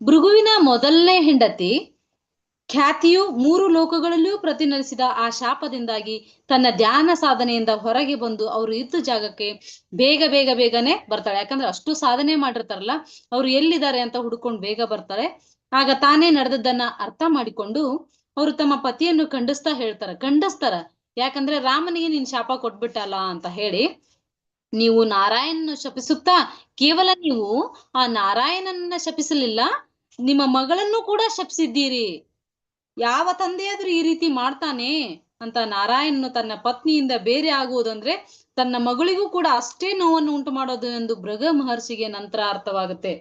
ಭೃಗುವಿನ ಮೊದಲನೇ ಹೆಂಡತಿ ಖ್ಯಾತಿಯು ಮೂರು ಲೋಕಗಳಲ್ಲಿಯೂ ಪ್ರತಿನಿಧಿಸಿದ ಆ ಶಾಪದಿಂದಾಗಿ ತನ್ನ ಧ್ಯಾನ ಸಾಧನೆಯಿಂದ ಹೊರಗೆ ಬಂದು ಅವರು ಇದ್ದ ಜಾಗಕ್ಕೆ ಬೇಗ ಬೇಗ ಬೇಗನೆ ಬರ್ತಾಳೆ. ಯಾಕಂದ್ರೆ ಅಷ್ಟು ಸಾಧನೆ ಮಾಡಿರ್ತಾರಲ್ಲ, ಅವ್ರು ಎಲ್ಲಿದ್ದಾರೆ ಅಂತ ಹುಡ್ಕೊಂಡು ಬೇಗ ಬರ್ತಾರೆ. ಆಗ ತಾನೇ ನಡೆದದ್ದನ್ನ ಅರ್ಥ ಮಾಡಿಕೊಂಡು ಅವರು ತಮ್ಮ ಪತಿಯನ್ನು ಖಂಡಿಸ್ತಾ ಹೇಳ್ತಾರ. ಖಂಡಿಸ್ತಾರ. ಯಾಕಂದ್ರೆ ರಾಮನಿಗೆ ನೀನ್ ಶಾಪ ಕೊಟ್ಬಿಟ್ಟಲ್ಲ ಅಂತ ಹೇಳಿ ನೀವು ನಾರಾಯಣನ ಶಪಿಸುತ್ತಾ ಕೇವಲ ನೀವು ಆ ನಾರಾಯಣನನ್ನ ಶಪಿಸಲಿಲ್ಲ ನಿಮ್ಮ ಮಗಳನ್ನು ಕೂಡ ಶಪಿಸಿದ್ದೀರಿ. ಯಾವ ತಂದೆಯಾದ್ರೂ ಈ ರೀತಿ ಮಾಡ್ತಾನೆ ಅಂತ ನಾರಾಯಣನು ತನ್ನ ಪತ್ನಿಯಿಂದ ಬೇರೆ ಆಗುವುದಂದ್ರೆ ತನ್ನ ಮಗಳಿಗೂ ಕೂಡ ಅಷ್ಟೇ ನೋವನ್ನು ಉಂಟು ಮಾಡೋದು ಎಂದು ಭೃಗ ಮಹರ್ಷಿಗೆ ನಂತರ ಅರ್ಥವಾಗುತ್ತೆ.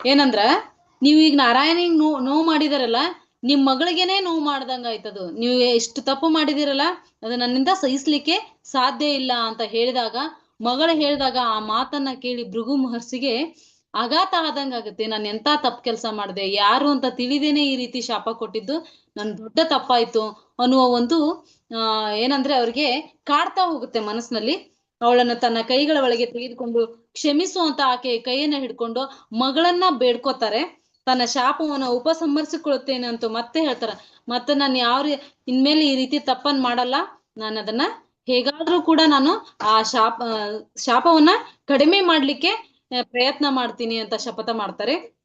ಏನಂದ್ರ, ನೀವು ಈಗ ನಾರಾಯಣಿಗೆ ನೋ, ನೋವು ಮಾಡಿದಾರಲ್ಲ ನಿಮ್ ಮಗಳಿಗೇನೆ ನೋವು ಮಾಡ್ದಂಗ ಆಯ್ತದು. ನೀವು ಎಷ್ಟು ತಪ್ಪು ಮಾಡಿದಿರಲ್ಲ, ಅದು ನನ್ನಿಂದ ಸಹಿಸ್ಲಿಕ್ಕೆ ಸಾಧ್ಯ ಇಲ್ಲ ಅಂತ ಹೇಳಿದಾಗ, ಮಗಳು ಹೇಳಿದಾಗ ಆ ಮಾತನ್ನ ಕೇಳಿ ಭೃಗು ಮಹರ್ಷಿಗೆ ಆಘಾತ ಆದಂಗ ಆಗುತ್ತೆ, ನಾನು ಎಂತ ತಪ್ಪು ಕೆಲಸ ಮಾಡಿದೆ, ಯಾರು ಅಂತ ತಿಳಿದೇನೆ ಈ ರೀತಿ ಶಾಪ ಕೊಟ್ಟಿದ್ದು, ನನ್ ದೊಡ್ಡ ತಪ್ಪಾಯ್ತು ಅನ್ನುವ ಒಂದು, ಆ, ಏನಂದ್ರೆ ಅವ್ರಿಗೆ ಕಾಡ್ತಾ ಹೋಗುತ್ತೆ ಮನಸ್ಸಿನಲ್ಲಿ ಅವಳನ್ನ ತನ್ನ ಕೈಗಳ ಒಳಗೆ ತೆಗೆದುಕೊಂಡು ಕ್ಷಮಿಸುವಂತ ಆಕೆ ಕೈಯನ್ನ ಹಿಡ್ಕೊಂಡು ಮಗಳನ್ನ ಬೇಡ್ಕೋತಾರೆ. ತನ್ನ ಶಾಪವನ್ನು ಉಪಸಂಹರಿಸಿಕೊಳ್ಳುತ್ತೇನೆ ಅಂತ ಮತ್ತೆ ಹೇಳ್ತಾರ. ಮತ್ತೆ ನಾನು ಯಾವ ಇನ್ಮೇಲೆ ಈ ರೀತಿ ತಪ್ಪನ್ ಮಾಡಲ್ಲ. ನಾನು ಅದನ್ನ ಹೇಗಾದ್ರೂ ಕೂಡ ನಾನು ಆ ಶಾಪ ಶಾಪವನ್ನ ಕಡಿಮೆ ಮಾಡ್ಲಿಕ್ಕೆ ಪ್ರಯತ್ನ ಮಾಡ್ತೀನಿ ಅಂತ ಶಪಥ ಮಾಡ್ತಾರೆ.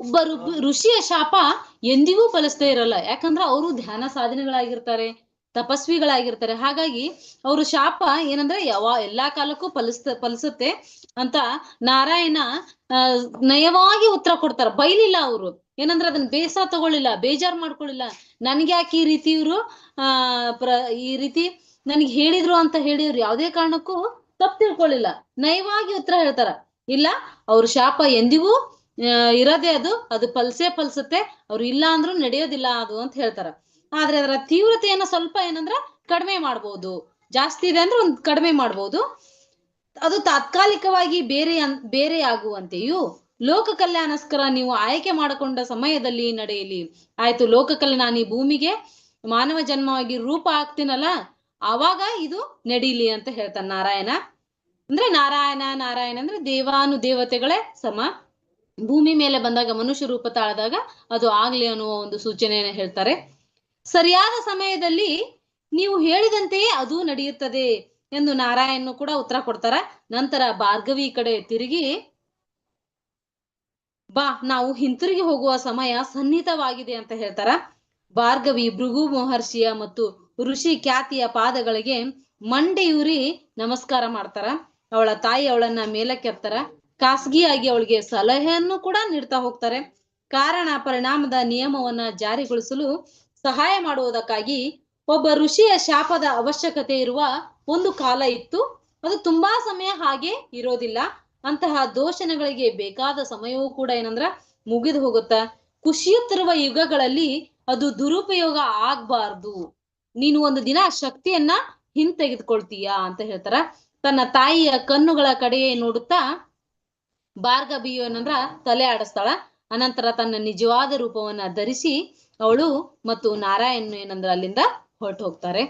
ಒಬ್ಬ ಋಷಿಯ ಶಾಪ ಎಂದಿಗೂ ಫಲಿಸ್ತೇ ಇರಲ್ಲ. ಯಾಕಂದ್ರೆ ಅವರು ಧ್ಯಾನ ಸಾಧನೆಗಳಾಗಿರ್ತಾರೆ, ತಪಸ್ವಿಗಳಾಗಿರ್ತಾರೆ. ಹಾಗಾಗಿ ಅವರು ಶಾಪ ಏನಂದ್ರೆ ಯಾವ ಎಲ್ಲಾ ಕಾಲಕ್ಕೂ ಫಲಿಸ್ತ, ಫಲಿಸುತ್ತೆ ಅಂತ ನಾರಾಯಣ ನಯವಾಗಿ ಉತ್ತರ ಕೊಡ್ತಾರ. ಬೈಲಿಲ್ಲ ಅವರು. ಏನಂದ್ರೆ ಅದನ್ನ ಬೇಸ ತಗೊಳ್ಳಿಲ್ಲ, ಬೇಜಾರ್ ಮಾಡ್ಕೊಳ್ಳಿಲ್ಲ. ನನ್ಗೆ ಯಾಕೆ ಈ ರೀತಿ ಇವರು, ಆ, ಪ್ರ, ಈ ರೀತಿ ನನಗೆ ಹೇಳಿದ್ರು ಅಂತ ಹೇಳಿ ಇವ್ರು ಯಾವುದೇ ಕಾರಣಕ್ಕೂ ತಪ್ಪು ತಿಳ್ಕೊಳ್ಳಿಲ್ಲ. ನಯವಾಗಿ ಉತ್ತರ ಹೇಳ್ತಾರ. ಇಲ್ಲ, ಅವ್ರ ಶಾಪ ಎಂದಿಗೂ ಇರದೆ ಅದು ಅದು ಪಲ್ಸೆ ಪಲ್ಸುತ್ತೆ, ಅವ್ರು ಇಲ್ಲ ಅಂದ್ರೂ ನಡೆಯೋದಿಲ್ಲ ಅದು ಅಂತ ಹೇಳ್ತಾರ. ಆದ್ರೆ ಅದರ ತೀವ್ರತೆಯನ್ನ ಸ್ವಲ್ಪ ಏನಂದ್ರ ಕಡಿಮೆ ಮಾಡ್ಬೋದು. ಜಾಸ್ತಿ ಇದೆ ಅಂದ್ರೆ ಒಂದ್ ಕಡಿಮೆ ಮಾಡ್ಬೋದು. ಅದು ತಾತ್ಕಾಲಿಕವಾಗಿ ಬೇರೆ ಬೇರೆ ಆಗುವಂತೆಯೂ, ಲೋಕ ಕಲ್ಯಾಣಸ್ಕರ ನೀವು ಆಯ್ಕೆ ಮಾಡಿಕೊಂಡ ಸಮಯದಲ್ಲಿ ನಡೆಯಲಿ. ಆಯ್ತು, ಲೋಕ ಕಲ್ಯಾಣ ಈ ಭೂಮಿಗೆ ಮಾನವ ಜನ್ಮವಾಗಿ ರೂಪ ಆಗ್ತೀನಲ್ಲ ಆವಾಗ ಇದು ನಡೀಲಿ ಅಂತ ಹೇಳ್ತಾನೆ ನಾರಾಯಣ. ಅಂದ್ರೆ ನಾರಾಯಣ ನಾರಾಯಣ ಅಂದ್ರೆ ದೇವಾನು ದೇವತೆಗಳೇ ಸಮ. ಭೂಮಿ ಮೇಲೆ ಬಂದಾಗ ಮನುಷ್ಯ ರೂಪ ತಾಳದಾಗ ಅದು ಆಗ್ಲಿ ಅನ್ನುವ ಒಂದು ಸೂಚನೆಯನ್ನು ಹೇಳ್ತಾರೆ. ಸರಿಯಾದ ಸಮಯದಲ್ಲಿ ನೀವು ಹೇಳಿದಂತೆಯೇ ಅದು ನಡೆಯುತ್ತದೆ ಎಂದು ನಾರಾಯಣ ಕೂಡ ಉತ್ತರ ಕೊಡ್ತಾರ. ನಂತರ ಭಾರ್ಗವಿ ಕಡೆ ತಿರುಗಿ, ಬಾ, ನಾವು ಹಿಂತಿರುಗಿ ಹೋಗುವ ಸಮಯ ಸನ್ನಿಹಿತವಾಗಿದೆ ಅಂತ ಹೇಳ್ತಾರ. ಭಾರ್ಗವಿ ಭೃಗು ಮಹರ್ಷಿಯ ಮತ್ತು ಋಷಿ ಖ್ಯಾತಿಯ ಪಾದಗಳಿಗೆ ಮಂಡೆಯೂರಿ ನಮಸ್ಕಾರ ಮಾಡ್ತಾರ. ಅವಳ ತಾಯಿ ಅವಳನ್ನ ಮೇಲಕ್ಕೆತ್ತಾರ ಖಾಸಗಿಯಾಗಿ ಅವಳಿಗೆ ಸಲಹೆಯನ್ನು ಕೂಡ ನೀಡ್ತಾ ಹೋಗ್ತಾರೆ. ಕಾರಣ, ಪರಿಣಾಮದ ನಿಯಮವನ್ನ ಜಾರಿಗೊಳಿಸಲು ಸಹಾಯ ಮಾಡುವುದಕ್ಕಾಗಿ ಒಬ್ಬ ಋಷಿಯ ಶಾಪದ ಅವಶ್ಯಕತೆ ಇರುವ ಒಂದು ಕಾಲ ಇತ್ತು. ಅದು ತುಂಬಾ ಸಮಯ ಹಾಗೆ ಇರೋದಿಲ್ಲ. ಅಂತಹ ದೋಷಣಗಳಿಗೆ ಬೇಕಾದ ಸಮಯವೂ ಕೂಡ ಏನಂದ್ರ ಮುಗಿದು ಹೋಗುತ್ತ. ಕುಸಿಯುತ್ತಿರುವ ಯುಗಗಳಲ್ಲಿ ಅದು ದುರುಪಯೋಗ ಆಗ್ಬಾರ್ದು. ನೀನು ಒಂದು ದಿನ ಶಕ್ತಿಯನ್ನ ಹಿಂತೆಗೆದುಕೊಳ್ತೀಯಾ ಅಂತ ಹೇಳ್ತಾರ. ತನ್ನ ತಾಯಿಯ ಕಣ್ಣುಗಳ ಕಡೆಯೇ ನೋಡುತ್ತಾ ಭಾರ್ಗವಿಯು ಏನಂದ್ರ ತಲೆ ಆಡಿಸ್ತಾಳ. ಅನಂತರ ತನ್ನ ನಿಜವಾದ ರೂಪವನ್ನ ಧರಿಸಿ ಅವಳು ಮತ್ತು ನಾರಾಯಣ ಏನಂದ್ರ ಅಲ್ಲಿಂದ ಹೊರಟು ಹೋಗ್ತಾರೆ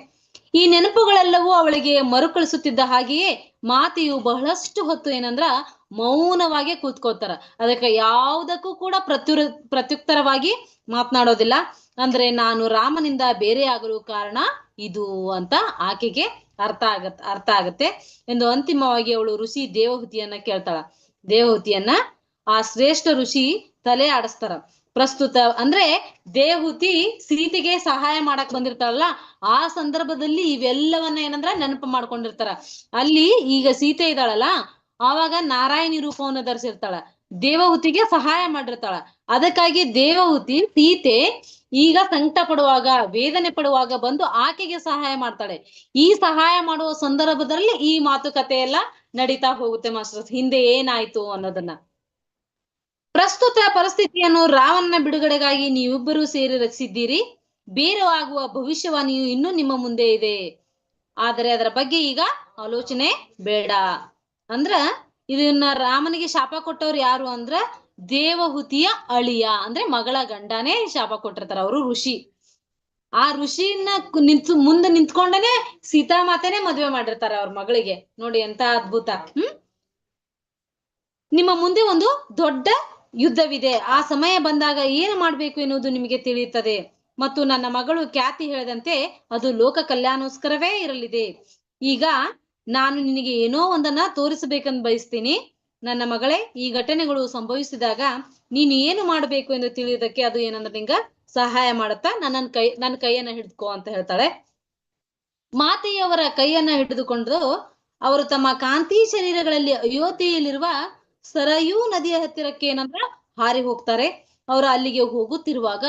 ಈ ನೆನಪುಗಳೆಲ್ಲವೂ ಅವಳಿಗೆ ಮರುಕಳಿಸುತ್ತಿದ್ದ ಹಾಗೆಯೇ ಮಾತೆಯು ಬಹಳಷ್ಟು ಹೊತ್ತು ಏನಂದ್ರ ಮೌನವಾಗಿ ಕೂತ್ಕೋತಾರ ಅದಕ್ಕೆ ಯಾವುದಕ್ಕೂ ಕೂಡ ಪ್ರತ್ಯುರ, ಪ್ರತ್ಯುತ್ತರವಾಗಿ ಮಾತನಾಡೋದಿಲ್ಲ. ಅಂದ್ರೆ ನಾನು ರಾಮನಿಂದ ಬೇರೆ ಆಗಲು ಕಾರಣ ಇದು ಅಂತ ಆಕೆಗೆ ಅರ್ಥ ಆಗತ್, ಅರ್ಥ ಆಗತ್ತೆ. ಎಂದು ಅಂತಿಮವಾಗಿ ಅವಳು ಋಷಿ ದೇವಹುತಿಯನ್ನ ಕೇಳ್ತಾಳ. ದೇವಹುತಿಯನ್ನ ಆ ಶ್ರೇಷ್ಠ ಋಷಿ ತಲೆ ಆಡಿಸ್ತಾರ. ಪ್ರಸ್ತುತ ಅಂದ್ರೆ ದೇವಹುತಿ ಸೀತೆಗೆ ಸಹಾಯ ಮಾಡಕ್ ಬಂದಿರ್ತಾಳಲ್ಲ, ಆ ಸಂದರ್ಭದಲ್ಲಿ ಇವೆಲ್ಲವನ್ನ ಏನಂದ್ರ ನೆನಪು ಮಾಡ್ಕೊಂಡಿರ್ತಾರ. ಅಲ್ಲಿ ಈಗ ಸೀತೆ ಇದ್ದಾಳಲ್ಲ, ಆವಾಗ ನಾರಾಯಣಿ ರೂಪವನ್ನು ಧರಿಸಿರ್ತಾಳ. ದೇವಹೂತಿಗೆ ಸಹಾಯ ಮಾಡಿರ್ತಾಳ. ಅದಕ್ಕಾಗಿ ದೇವಹುತಿ ಸೀತೆ ಈಗ ಸಂಕಟ ಪಡುವಾಗ ವೇದನೆ ಪಡುವಾಗ ಬಂದು ಆಕೆಗೆ ಸಹಾಯ ಮಾಡ್ತಾಳೆ. ಈ ಸಹಾಯ ಮಾಡುವ ಸಂದರ್ಭದಲ್ಲಿ ಈ ಮಾತುಕತೆ ಎಲ್ಲ ನಡೀತಾ ಹೋಗುತ್ತೆ ಮಾಸ್ಟರ್ ಹಿಂದೆ ಏನಾಯ್ತು ಅನ್ನೋದನ್ನ. ಪ್ರಸ್ತುತ ಪರಿಸ್ಥಿತಿಯನ್ನು ರಾವಣನ ಬಿಡುಗಡೆಗಾಗಿ ನೀವಿಬ್ಬರೂ ಸೇರಿ ರಚಿಸಿದ್ದೀರಿ. ಬೇರೆ ಆಗುವ ಭವಿಷ್ಯವಾಣಿಯು ಇನ್ನೂ ನಿಮ್ಮ ಮುಂದೆ ಇದೆ. ಆದರೆ ಅದರ ಬಗ್ಗೆ ಈಗ ಆಲೋಚನೆ ಬೇಡ. ಅಂದ್ರ ಇದನ್ನ ರಾಮನಿಗೆ ಶಾಪ ಕೊಟ್ಟವ್ರು ಯಾರು ಅಂದ್ರ ದೇವಹುತಿಯ ಅಳಿಯ, ಅಂದ್ರೆ ಮಗಳ ಗಂಡನೇ ಶಾಪ ಕೊಟ್ಟಿರ್ತಾರ ಅವರು ಋಷಿ. ಆ ಋಷಿನ ನಿಂತು ಮುಂದೆ ನಿಂತ್ಕೊಂಡನೆ ಸೀತಾ ಮಾತೇನೆ ಮದ್ವೆ ಮಾಡಿರ್ತಾರ ಅವ್ರ ಮಗಳಿಗೆ. ನೋಡಿ ಎಂತ ಅದ್ಭುತ. ಹ್ಮ್? ನಿಮ್ಮ ಮುಂದೆ ಒಂದು ದೊಡ್ಡ ಯುದ್ಧವಿದೆ. ಆ ಸಮಯ ಬಂದಾಗ ಏನು ಮಾಡಬೇಕು ಎನ್ನುವುದು ನಿಮಗೆ ತಿಳಿಯುತ್ತದೆ. ಮತ್ತು ನನ್ನ ಮಗಳು ಖ್ಯಾತಿ ಹೇಳದಂತೆ ಅದು ಲೋಕ ಕಲ್ಯಾಣೋಸ್ಕರವೇ ಇರಲಿದೆ. ಈಗ ನಾನು ನಿನಗೆ ಏನೋ ಒಂದನ್ನ ತೋರಿಸಬೇಕೆಂದು ಬಯಸ್ತೀನಿ. ನನ್ನ ಮಗಳೇ, ಈ ಘಟನೆಗಳು ಸಂಭವಿಸಿದಾಗ ನೀನು ಏನು ಮಾಡಬೇಕು ಎಂದು ತಿಳಿಯೋದಕ್ಕೆ ಅದು ಏನಂದ್ರೆ ನಿಂಗ ಸಹಾಯ ಮಾಡುತ್ತಾ? ನನ್ನ ಕೈ ನನ್ನ ಕೈಯನ್ನ ಹಿಡಿದುಕೋ ಅಂತ ಹೇಳ್ತಾಳೆ. ಮಾತೆಯವರ ಕೈಯನ್ನ ಹಿಡಿದುಕೊಂಡು ಅವರು ತಮ್ಮ ಕಾಂತಿ ಶರೀರಗಳಲ್ಲಿ ಅಯೋಧ್ಯೆಯಲ್ಲಿರುವ ಸರಯೂ ನದಿಯ ಹತ್ತಿರಕ್ಕೆ ಏನಂದ್ರ ಹಾರಿ ಹೋಗ್ತಾರೆ. ಅವರು ಅಲ್ಲಿಗೆ ಹೋಗುತ್ತಿರುವಾಗ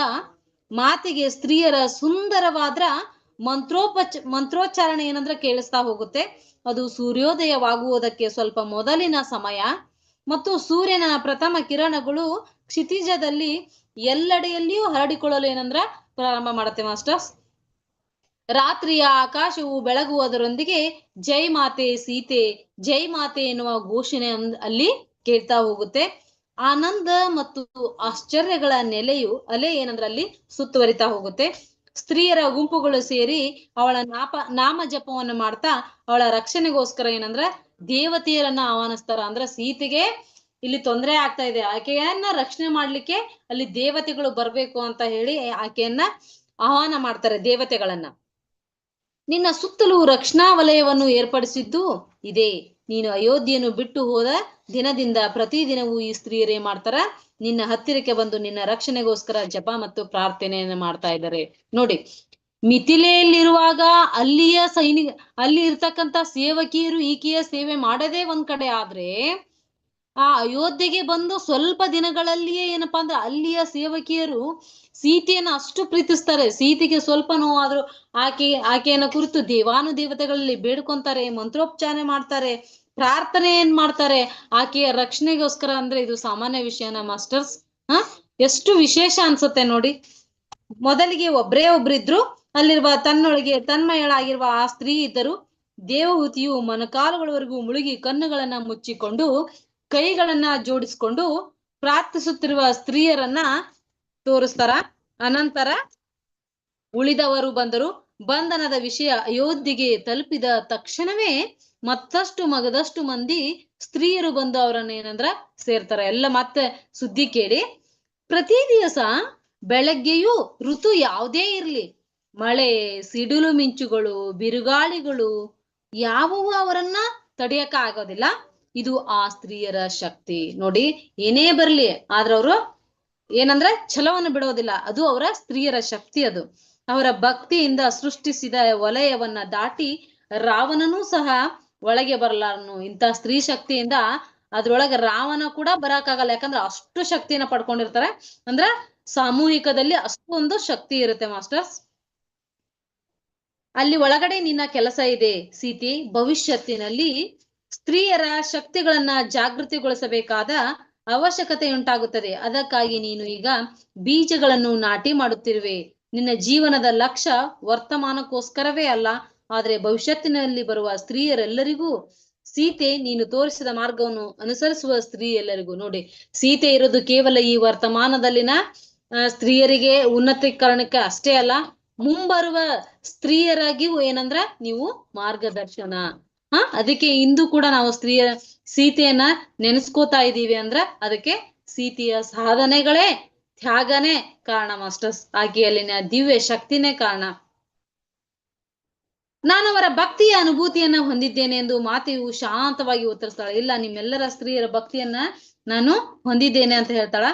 ಮಾತೆಗೆ ಸ್ತ್ರೀಯರ ಸುಂದರವಾದ ಮಂತ್ರೋಪಚ, ಮಂತ್ರೋಚ್ಚಾರಣೆ ಏನಂದ್ರ ಕೇಳಿಸ್ತಾ ಹೋಗುತ್ತೆ. ಅದು ಸೂರ್ಯೋದಯವಾಗುವುದಕ್ಕೆ ಸ್ವಲ್ಪ ಮೊದಲಿನ ಸಮಯ ಮತ್ತು ಸೂರ್ಯನ ಪ್ರಥಮ ಕಿರಣಗಳು ಕ್ಷಿತಿಜದಲ್ಲಿ ಎಲ್ಲೆಡೆಯಲ್ಲಿಯೂ ಹರಡಿಕೊಳ್ಳಲು ಏನಂದ್ರ ಪ್ರಾರಂಭ ಮಾಡುತ್ತೆ ಮಾಸ್ಟರ್ಸ್. ರಾತ್ರಿಯ ಆಕಾಶವು ಬೆಳಗುವುದರೊಂದಿಗೆ ಜೈ ಮಾತೆ ಸೀತೆ, ಜೈ ಮಾತೆ ಎನ್ನುವ ಘೋಷಣೆ ಅಲ್ಲಿ ಕೇಳ್ತಾ ಹೋಗುತ್ತೆ. ಆನಂದ ಮತ್ತು ಆಶ್ಚರ್ಯಗಳ ನೆಲೆಯು ಅಲೆ ಏನಂದ್ರೆ ಅಲ್ಲಿ ಸುತ್ತುವರಿತಾ ಹೋಗುತ್ತೆ. ಸ್ತ್ರೀಯರ ಗುಂಪುಗಳು ಸೇರಿ ಅವಳ ನಾಪ, ನಾಮ ಜಪವನ್ನು ಮಾಡ್ತಾ ಅವಳ ರಕ್ಷಣೆಗೋಸ್ಕರ ಏನಂದ್ರ ದೇವತೆಯರನ್ನ ಆಹ್ವಾನಿಸ್ತಾರ. ಅಂದ್ರ ಸೀತೆಗೆ ಇಲ್ಲಿ ತೊಂದರೆ ಆಗ್ತಾ ಇದೆ. ಆಕೆಯನ್ನ ರಕ್ಷಣೆ ಮಾಡ್ಲಿಕ್ಕೆ ಅಲ್ಲಿ ದೇವತೆಗಳು ಬರ್ಬೇಕು ಅಂತ ಹೇಳಿ ಆಕೆಯನ್ನ ಆಹ್ವಾನ ಮಾಡ್ತಾರೆ ದೇವತೆಗಳನ್ನ. ನಿನ್ನ ಸುತ್ತಲೂ ರಕ್ಷಣಾ ವಲಯವನ್ನು ಏರ್ಪಡಿಸಿದ್ದು ಇದೆ. ನೀನು ಅಯೋಧ್ಯೆಯನ್ನು ಬಿಟ್ಟು ಹೋದ ದಿನದಿಂದ ಪ್ರತಿದಿನವೂ ಈ ಸ್ತ್ರೀಯರೇ ಮಾಡ್ತಾರ. ನಿನ್ನ ಹತ್ತಿರಕ್ಕೆ ಬಂದು ನಿನ್ನ ರಕ್ಷಣೆಗೋಸ್ಕರ ಜಪ ಮತ್ತು ಪ್ರಾರ್ಥನೆಯನ್ನು ಮಾಡ್ತಾ ಇದ್ದಾರೆ. ನೋಡಿ, ಮಿಥಿಲೆಯಲ್ಲಿರುವಾಗ ಅಲ್ಲಿಯ ಸೈನಿಕ ಅಲ್ಲಿ ಇರ್ತಕ್ಕಂತ ಸೇವಕಿಯರು ಈಕೆಯ ಸೇವೆ ಮಾಡದೇ ಒಂದ್ ಕಡೆ ಆದ್ರೆ, ಆ ಅಯೋಧ್ಯೆಗೆ ಬಂದು ಸ್ವಲ್ಪ ದಿನಗಳಲ್ಲಿಯೇ ಏನಪ್ಪಾ ಅಂದ್ರೆ ಅಲ್ಲಿಯ ಸೇವಕಿಯರು ಸೀತೆಯನ್ನು ಅಷ್ಟು ಪ್ರೀತಿಸ್ತಾರೆ. ಸೀತೆಗೆ ಸ್ವಲ್ಪ ನೋವಾದ್ರು ಆಕೆ, ಆಕೆಯನ್ನ ಕುರಿತು ದೇವಾನು ದೇವತೆಗಳಲ್ಲಿ ಬೇಡ್ಕೊಂತಾರೆ ಮಂತ್ರೋಪಚಾರ ಮಾಡ್ತಾರೆ. ಪ್ರಾರ್ಥನೆ ಏನ್ ಮಾಡ್ತಾರೆ? ಆಕೆಯ ರಕ್ಷಣೆಗೋಸ್ಕರ ಅಂದ್ರೆ ಇದು ಸಾಮಾನ್ಯ ವಿಷಯನ ಮಾಸ್ಟರ್ಸ್. ಹ? ಎಷ್ಟು ವಿಶೇಷ ಅನ್ಸುತ್ತೆ ನೋಡಿ. ಮೊದಲಿಗೆ ಒಬ್ರೇ ಒಬ್ರಿದ್ರು, ಅಲ್ಲಿರುವ ತನ್ನೊಳಗೆ ತನ್ಮಯಳಾಗಿರುವ ಆ ಸ್ತ್ರೀ ಇದ್ದರು. ದೇವಹೂತಿಯು ಮನಕಾಲುಗಳವರೆಗೂ ಮುಳುಗಿ ಕಣ್ಣುಗಳನ್ನ ಮುಚ್ಚಿಕೊಂಡು, ಕೈಗಳನ್ನ ಜೋಡಿಸ್ಕೊಂಡು ಪ್ರಾರ್ಥಿಸುತ್ತಿರುವ ಸ್ತ್ರೀಯರನ್ನ ತೋರಿಸ್ತಾರ. ಅನಂತರ ಉಳಿದವರು ಬಂದರು. ಬಂಧನದ ವಿಷಯ ಅಯೋಧ್ಯೆಗೆ ತಲುಪಿದ ತಕ್ಷಣವೇ ಮತ್ತಷ್ಟು ಮಗದಷ್ಟು ಮಂದಿ ಸ್ತ್ರೀಯರು ಬಂದು ಅವರನ್ನ ಏನಂದ್ರ ಸೇರ್ತಾರ. ಎಲ್ಲ ಮತ್ತೆ ಸುದ್ದಿ ಕೇಳಿ. ಪ್ರತಿ ದಿವಸ ಬೆಳಗ್ಗೆಯೂ ಋತು ಯಾವುದೇ ಇರ್ಲಿ. ಮಳೆ, ಸಿಡಿಲು ಮಿಂಚುಗಳು, ಬಿರುಗಾಳಿಗಳು ಯಾವುವು ಅವರನ್ನ ತಡೆಯಕ ಆಗೋದಿಲ್ಲ. ಇದು ಆ ಸ್ತ್ರೀಯರ ಶಕ್ತಿ. ನೋಡಿ, ಏನೇ ಬರ್ಲಿ. ಆದ್ರ ಅವರು ಏನಂದ್ರೆ ಛಲವನ್ನು ಬಿಡೋದಿಲ್ಲ. ಅದು ಅವರ ಸ್ತ್ರೀಯರ ಶಕ್ತಿ ಅದು. ಅವರ ಭಕ್ತಿಯಿಂದ ಸೃಷ್ಟಿಸಿದ ವಲಯವನ್ನ ದಾಟಿ ರಾವಣನೂ ಸಹ ಒಳಗೆ ಬರಲಾರನು. ಇಂಥ ಸ್ತ್ರೀ ಶಕ್ತಿಯಿಂದ ಅದ್ರೊಳಗೆ ರಾವಣ ಕೂಡ ಬರಕಾಗಲ್ಲ ಯಾಕಂದ್ರೆ ಅಷ್ಟು ಶಕ್ತಿಯನ್ನ ಪಡ್ಕೊಂಡಿರ್ತಾರೆ. ಅಂದ್ರ ಸಾಮೂಹಿಕದಲ್ಲಿ ಅಷ್ಟೊಂದು ಶಕ್ತಿ ಇರುತ್ತೆ ಮಾಸ್ಟರ್ಸ್. ಅಲ್ಲಿ ಒಳಗಡೆ ನಿನ್ನ ಕೆಲಸ ಇದೆ ಸೀತಿ. ಭವಿಷ್ಯತ್ತಿನಲ್ಲಿ ಸ್ತ್ರೀಯರ ಶಕ್ತಿಗಳನ್ನ ಜಾಗೃತಿಗೊಳಿಸಬೇಕಾದ ಅವಶ್ಯಕತೆ ಉಂಟಾಗುತ್ತದೆ ಅದಕ್ಕಾಗಿ ನೀನು ಈಗ ಬೀಜಗಳನ್ನು ನಾಟಿ ಮಾಡುತ್ತಿರುವೆ. ನಿನ್ನ ಜೀವನದ ಲಕ್ಷ್ಯ ವರ್ತಮಾನಕ್ಕೋಸ್ಕರವೇ ಅಲ್ಲ, ಆದ್ರೆ ಭವಿಷ್ಯತ್ತಿನಲ್ಲಿ ಬರುವ ಸ್ತ್ರೀಯರೆಲ್ಲರಿಗೂ ಸೀತೆ ನೀನು ತೋರಿಸಿದ ಮಾರ್ಗವನ್ನು ಅನುಸರಿಸುವ ಸ್ತ್ರೀ ಎಲ್ಲರಿಗೂ ನೋಡಿ. ಸೀತೆ ಇರೋದು ಕೇವಲ ಈ ವರ್ತಮಾನದಲ್ಲಿನ ಸ್ತ್ರೀಯರಿಗೆ ಉನ್ನತೀಕರಣಕ್ಕೆ ಅಷ್ಟೇ ಅಲ್ಲ, ಮುಂಬರುವ ಸ್ತ್ರೀಯರಾಗಿಯೂ ಏನಂದ್ರ ನೀವು ಮಾರ್ಗದರ್ಶನ. ಹ? ಅದಕ್ಕೆ ಇಂದು ಕೂಡ ನಾವು ಸ್ತ್ರೀಯ ಸೀತೆಯನ್ನ ನೆನೆಸ್ಕೋತಾ ಇದೀವಿ ಅಂದ್ರ ಅದಕ್ಕೆ ಸೀತೆಯ ಸಾಧನೆಗಳೇ. ತ್ಯಾಗನೇ ಕಾರಣ, ಮಾಸ್ಟರ್ಸ್. ಆಕೆಯಲ್ಲಿನ ದಿವ್ಯ ಶಕ್ತಿನೇ ಕಾರಣ. ನಾನು ಅವರ ಭಕ್ತಿಯ ಅನುಭೂತಿಯನ್ನ ಹೊಂದಿದ್ದೇನೆ ಎಂದು ಮಾತೆಯು ಶಾಂತವಾಗಿ ಉತ್ತರಿಸ್ತಾಳೆ. ಇಲ್ಲ, ನಿಮ್ಮೆಲ್ಲರ ಸ್ತ್ರೀಯರ ಭಕ್ತಿಯನ್ನ ನಾನು ಹೊಂದಿದ್ದೇನೆ ಅಂತ ಹೇಳ್ತಾಳ.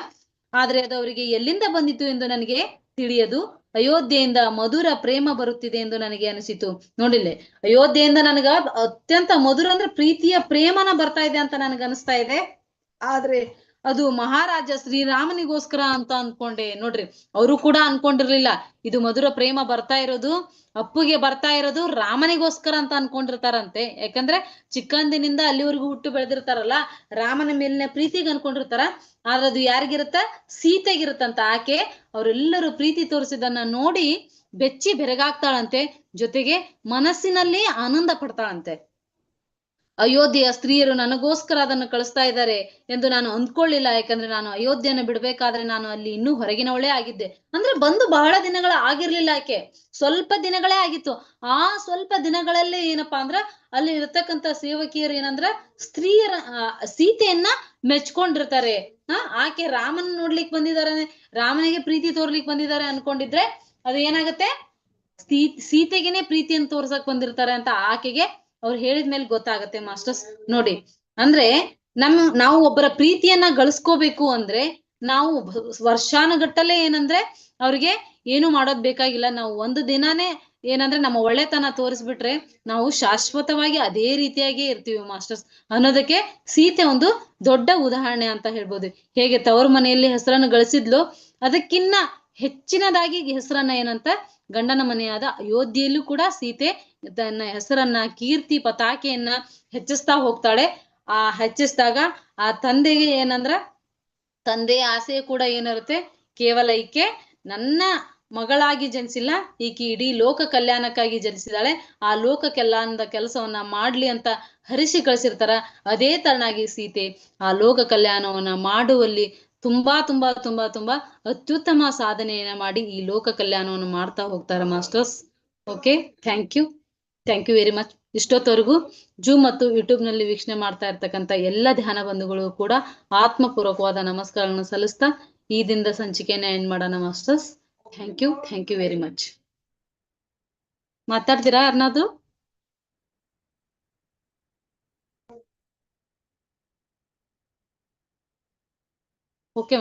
ಆದ್ರೆ ಅದು ಅವರಿಗೆ ಎಲ್ಲಿಂದ ಬಂದಿತ್ತು ಎಂದು ನನಗೆ ತಿಳಿಯದು. ಅಯೋಧ್ಯೆಯಿಂದ ಮಧುರ ಪ್ರೇಮ ಬರುತ್ತಿದೆ ಎಂದು ನನಗೆ ಅನಿಸಿತು. ನೋಡಿಲ್ಲೇ, ಅಯೋಧ್ಯೆಯಿಂದ ನನಗ ಅತ್ಯಂತ ಮಧುರ ಅಂದ್ರೆ ಪ್ರೀತಿಯ ಪ್ರೇಮನ ಬರ್ತಾ ಇದೆ ಅಂತ ನನಗೆ ಅನಿಸ್ತಾ ಇದೆ. ಆದ್ರೆ ಅದು ಮಹಾರಾಜ ಶ್ರೀರಾಮನಿಗೋಸ್ಕರ ಅಂತ ಅನ್ಕೊಂಡೆ. ನೋಡ್ರಿ, ಅವರು ಕೂಡ ಅನ್ಕೊಂಡಿರ್ಲಿಲ್ಲ. ಇದು ಮಧುರ ಪ್ರೇಮ ಬರ್ತಾ ಇರೋದು, ಅಪ್ಪುಗೆ ಬರ್ತಾ ಇರೋದು ರಾಮನಿಗೋಸ್ಕರ ಅಂತ ಅನ್ಕೊಂಡಿರ್ತಾರಂತೆ. ಯಾಕಂದ್ರೆ ಚಿಕ್ಕಂದಿನಿಂದ ಅಲ್ಲಿವರೆಗೂ ಹುಟ್ಟು ಬೆಳೆದಿರ್ತಾರಲ್ಲ, ರಾಮನ ಮೇಲಿನ ಪ್ರೀತಿಗೆ ಅನ್ಕೊಂಡಿರ್ತಾರ. ಆದ್ರೆ ಅದು ಯಾರಿಗಿರುತ್ತ? ಸೀತೆಗಿರುತ್ತಂತ. ಆಕೆ ಅವರೆಲ್ಲರೂ ಪ್ರೀತಿ ತೋರಿಸಿದನ್ನ ನೋಡಿ ಬೆಚ್ಚಿ ಬೆರಗಾಗ್ತಾಳಂತೆ. ಜೊತೆಗೆ ಮನಸ್ಸಿನಲ್ಲಿ ಆನಂದ ಪಡ್ತಾಳಂತೆ. ಅಯೋಧ್ಯೆಯ ಸ್ತ್ರೀಯರು ನನಗೋಸ್ಕರ ಅದನ್ನು ಕಳಿಸ್ತಾ ಇದ್ದಾರೆ ಎಂದು ನಾನು ಅಂದ್ಕೊಳ್ಳಿಲ್ಲ. ಯಾಕಂದ್ರೆ ನಾನು ಅಯೋಧ್ಯೆಯನ್ನು ಬಿಡ್ಬೇಕಾದ್ರೆ ನಾನು ಅಲ್ಲಿ ಇನ್ನೂ ಹೊರಗಿನವಳೇ ಆಗಿದ್ದೆ. ಅಂದ್ರೆ ಬಂದು ಬಹಳ ದಿನಗಳ ಆಗಿರ್ಲಿಲ್ಲ ಆಕೆ ಸ್ವಲ್ಪ ದಿನಗಳೇ ಆಗಿತ್ತು. ಆ ಸ್ವಲ್ಪ ದಿನಗಳಲ್ಲಿ ಏನಪ್ಪಾ ಅಂದ್ರ ಅಲ್ಲಿ ಇರತಕ್ಕಂತ ಸೇವಕಿಯರು ಏನಂದ್ರ ಸ್ತ್ರೀಯರ ಸೀತೆಯನ್ನ ಮೆಚ್ಕೊಂಡಿರ್ತಾರೆ. ಆ, ಆಕೆ ರಾಮನ್ ನೋಡ್ಲಿಕ್ ಬಂದಿದ್ದಾರೆ ರಾಮನಿಗೆ ಪ್ರೀತಿ ತೋರ್ಲಿಕ್ ಬಂದಿದ್ದಾರೆ ಅನ್ಕೊಂಡಿದ್ರೆ ಅದು ಏನಾಗತ್ತೆ ಸೀ ಸೀತೆಗೆನೆ ಪ್ರೀತಿಯನ್ನು ತೋರ್ಸಕ್ ಬಂದಿರ್ತಾರೆ ಅಂತ ಆಕೆಗೆ ಅವ್ರು ಹೇಳಿದ್ಮೇಲೆ ಗೊತ್ತಾಗತ್ತೆ ಮಾಸ್ಟರ್ಸ್. ನೋಡಿ, ಅಂದ್ರೆ ನಮ್, ನಾವು ಒಬ್ಬರ ಪ್ರೀತಿಯನ್ನ ಗಳಿಸ್ಕೋಬೇಕು ಅಂದ್ರೆ ನಾವು ವರ್ಷಾನುಗಟ್ಟಲೆ ಏನಂದ್ರೆ ಅವ್ರಿಗೆ ಏನು ಮಾಡೋದ್ ಬೇಕಾಗಿಲ್ಲ. ನಾವು ಒಂದು ದಿನಾನೇ ಏನಂದ್ರೆ ನಮ್ಮ ಒಳ್ಳೆತನ ತೋರಿಸ್ಬಿಟ್ರೆ ನಾವು ಶಾಶ್ವತವಾಗಿ ಅದೇ ರೀತಿಯಾಗಿ ಇರ್ತೀವಿ ಮಾಸ್ಟರ್ಸ್. ಅನ್ನೋದಕ್ಕೆ ಸೀತೆ ಒಂದು ದೊಡ್ಡ ಉದಾಹರಣೆ ಅಂತ ಹೇಳ್ಬೋದು. ಹೇಗೆ ತವರು ಮನೆಯಲ್ಲಿ ಹೆಸರನ್ನು ಗಳಿಸಿದ್ಲು ಅದಕ್ಕಿನ್ನ ಹೆಚ್ಚಿನದಾಗಿ ಹೆಸರನ್ನ ಏನಂತ ಗಂಡನ ಮನೆಯಾದ ಅಯೋಧ್ಯೆಯಲ್ಲೂ ಕೂಡ ಸೀತೆ ತನ್ನ ಹೆಸರನ್ನ ಕೀರ್ತಿ ಪತಾಕೆಯನ್ನ ಹೆಚ್ಚಿಸ್ತಾ ಹೋಗ್ತಾಳೆ. ಆ ಹೆಚ್ಚಿಸಿದಾಗ ಆ ತಂದೆಗೆ ಏನಂದ್ರ ತಂದೆಯ ಆಸೆ ಕೂಡ ಏನಿರುತ್ತೆ? ಕೇವಲ ಈಕೆ ನನ್ನ ಮಗಳಾಗಿ ಜನಿಸಿಲ್ಲ, ಈಕೆ ಇಡೀ ಲೋಕ ಕಲ್ಯಾಣಕ್ಕಾಗಿ ಜನಿಸಿದಾಳೆ ಆ ಲೋಕ ಕಲ್ಯಾಣದ ಕೆಲಸವನ್ನ ಮಾಡ್ಲಿ ಅಂತ ಹರಿಸಿ ಕಳಿಸಿರ್ತಾರ. ಅದೇ ತರನಾಗಿ ಸೀತೆ ಆ ಲೋಕ ಕಲ್ಯಾಣವನ್ನ ಮಾಡುವಲ್ಲಿ ತುಂಬಾ ತುಂಬಾ ತುಂಬಾ ತುಂಬಾ ಅತ್ಯುತ್ತಮ ಸಾಧನೆಯನ್ನ ಮಾಡಿ ಈ ಲೋಕ ಕಲ್ಯಾಣವನ್ನು ಮಾಡ್ತಾ ಹೋಗ್ತಾರೆ masters. Okay thank you thank you very much ಇಷ್ಟೊತ್ತವರೆಗೂ zoom ಮತ್ತು ಯೂಟ್ಯೂಬ್ನಲ್ಲಿ ವೀಕ್ಷಣೆ ಮಾಡ್ತಾ ಇರ್ತಕ್ಕಂಥ ಎಲ್ಲ ಧ್ಯಾನ ಬಂಧುಗಳು ಕೂಡ ಆತ್ಮಪೂರ್ವಕವಾದ ನಮಸ್ಕಾರಗಳನ್ನು ಸಲ್ಲಿಸ್ತಾ ಈ ದಿನದ ಸಂಚಿಕೆಯನ್ನ ಏನ್ ಮಾಡೋಣ masters. Thank you thank you very much ಮಾತಾಡ್ತೀರಾ ಯಾರನ್ನಾದ್ರು ಓಕೆ